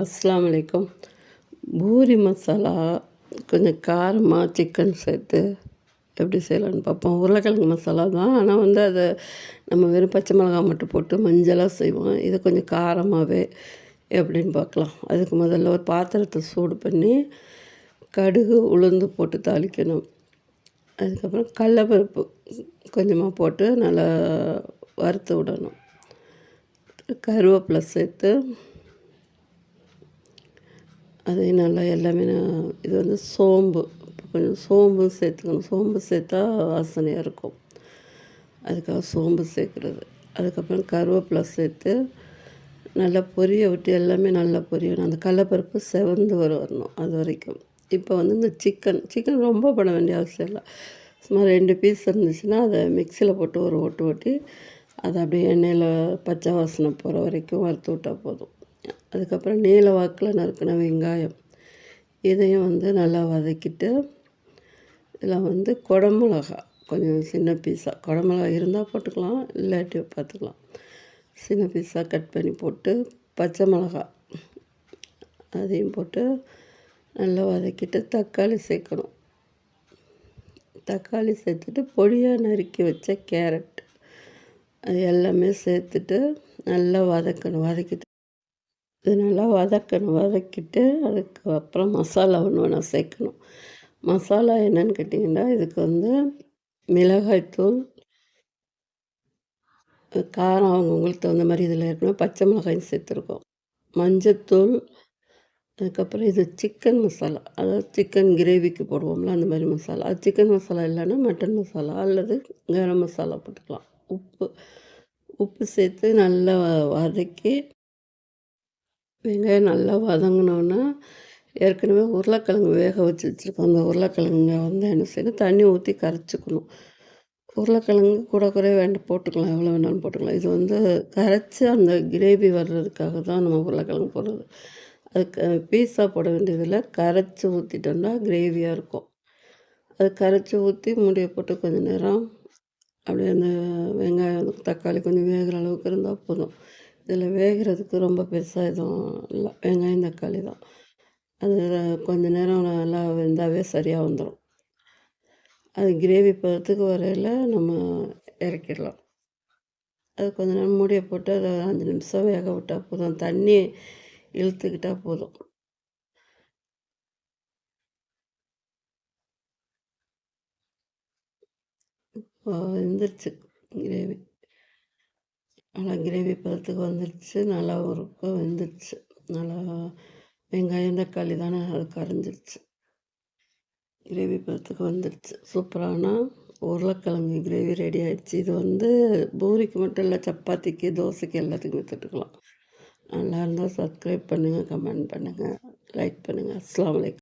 அஸ்ஸலாமு பூரி மசாலா கொஞ்சம் காரமாக சிக்கன் சேர்த்து எப்படி செய்யலான்னு பார்ப்போம். உருளைக்கிழங்கு மசாலா தான். ஆனால் வந்து அதை நம்ம வெறும் பச்சை மிளகாய் மட்டும் போட்டு மஞ்சளாக செய்வோம். இது கொஞ்சம் காரமாகவே எப்படின்னு பார்க்கலாம். அதுக்கு முதல்ல ஒரு பாத்திரத்தை சூடு பண்ணி கடுகு உளுந்து போட்டு தாளிக்கணும். அதுக்கப்புறம் கடலப்பருப்பு கொஞ்சமாக போட்டு நல்லா வறுத்து விடணும். கருவேப்பிலை சேர்த்து அதையும் நல்லா எல்லாமே நான் இது வந்து சோம்பு. இப்போ கொஞ்சம் சோம்பு சேர்த்துக்கணும். சோம்பு சேர்த்தா வாசனையாக இருக்கும். அதுக்காக சோம்பு சேர்க்குறது. அதுக்கப்புறம் கருவேப்பிலை சேர்த்து நல்லா பொரிய விட்டு எல்லாமே நல்லா பொரியணும். அந்த கடலப்பருப்பு செவந்து வர வரணும் அது வரைக்கும். இப்போ வந்து இந்த சிக்கன் சிக்கன் ரொம்ப பண்ண வேண்டிய அவசியம் இல்லை. சும்மா ரெண்டு பீஸ் இருந்துச்சுன்னா அதை மிக்சியில் போட்டு ஒரு ஒட்டு ஓட்டி அதை அப்படியே எண்ணெயில் பச்சை வாசனை போகிற வரைக்கும் வறுத்து விட்டால் போதும். அதுக்கப்புறம் நீல வாக்கில் நறுக்கின வெங்காயம். இதையும் வந்து நல்லா வதக்கிட்டு இதில் வந்து குடமிளகா கொஞ்சம் சின்ன பீஸாக குடமிளகா இருந்தால் போட்டுக்கலாம் இல்லாட்டி பார்த்துக்கலாம். சின்ன பீஸாக கட் பண்ணி போட்டு பச்சை மிளகா அதையும் போட்டு நல்லா வதக்கிட்டு தக்காளி சேர்க்கணும். தக்காளி சேர்த்துட்டு பொடியாக நறுக்கி வச்ச கேரட் அது எல்லாமே சேர்த்துட்டு நல்லா வதக்கணும். வதக்கிட்டு இது நல்லா வதக்கணும். வதக்கிட்டு அதுக்கு அப்புறம் மசாலா ஒன்று ஒன்றா சேர்க்கணும். மசாலா என்னன்னு கேட்டிங்கன்னா இதுக்கு வந்து மிளகாய்த்தூள் காரம் அவங்க உங்களுக்கு தகுந்த மாதிரி இதில் இருக்கணும் பச்சை மிளகாயும் சேர்த்துருக்கோம். மஞ்சத்தூள் அதுக்கப்புறம் இது சிக்கன் மசாலா. அதாவது சிக்கன் கிரேவிக்கு போடுவோம்ல அந்த மாதிரி மசாலா. அது சிக்கன் மசாலா இல்லைன்னா மட்டன் மசாலா அல்லது கரம் மசாலா போட்டுக்கலாம். உப்பு உப்பு சேர்த்து நல்லா வதக்கி வெங்காயம் நல்லா வதங்கினோன்னா ஏற்கனவே உருளைக்கிழங்கு வேக வச்சு வச்சுருக்கோம். அந்த உருளைக்கிழங்க வந்து என்ன செய்யணும்? தண்ணி ஊற்றி கரைச்சிக்கணும். உருளைக்கிழங்கு கூட குறைய வேண்டாம் போட்டுக்கலாம். எவ்வளோ வேணாலும் போட்டுக்கலாம். இது வந்து கரைச்சி அந்த கிரேவி வர்றதுக்காக தான் நம்ம உருளைக்கிழங்கு போடுறது. அதுக்கு பீஸா போட வேண்டியதில் கரைச்சி ஊற்றிட்டோம்னா கிரேவியாக இருக்கும். அது கரைச்சி ஊற்றி மூடியை போட்டு கொஞ்சம் நேரம் அப்படியே அந்த வெங்காயம் தக்காளி கொஞ்சம் வேகிற அளவுக்கு இருந்தால் போதும். இதில் வேகிறதுக்கு ரொம்ப பெருசாக எதுவும் இல்லை. வெங்காயம் தக்காளி தான். அது கொஞ்ச நேரம் நல்லா வெந்தாவே சரியாக வந்துடும் அது கிரேவி பதத்துக்கு வரையில் நம்ம இறக்கிடலாம். அது கொஞ்ச நேரம் மூடியை போட்டு அதை அஞ்சு நிமிஷம் வேக விட்டால் போதும். தண்ணி இழுத்துக்கிட்டால் போதும். வந்துருச்சு கிரேவி. நல்லா கிரேவி பதத்துக்கு வந்துடுச்சு நல்லா ஒரு வெந்துடுச்சு நல்லா வெங்காயம் தக்காளி தானே அது கரைஞ்சிருச்சு கிரேவி பதத்துக்கு வந்துடுச்சு சூப்பரான உருளைக்கிழங்கு கிரேவி ரெடி ஆகிடுச்சு இது வந்து பூரிக்கு மட்டும் இல்லை சப்பாத்திக்கு தோசைக்கு எல்லாத்துக்குமே தொட்டுக்கலாம் நல்லா இருந்தால் சப்ஸ்கிரைப் பண்ணுங்கள் கமெண்ட் பண்ணுங்கள் லைக் பண்ணுங்கள் அஸ்லாம் வலைக்கம்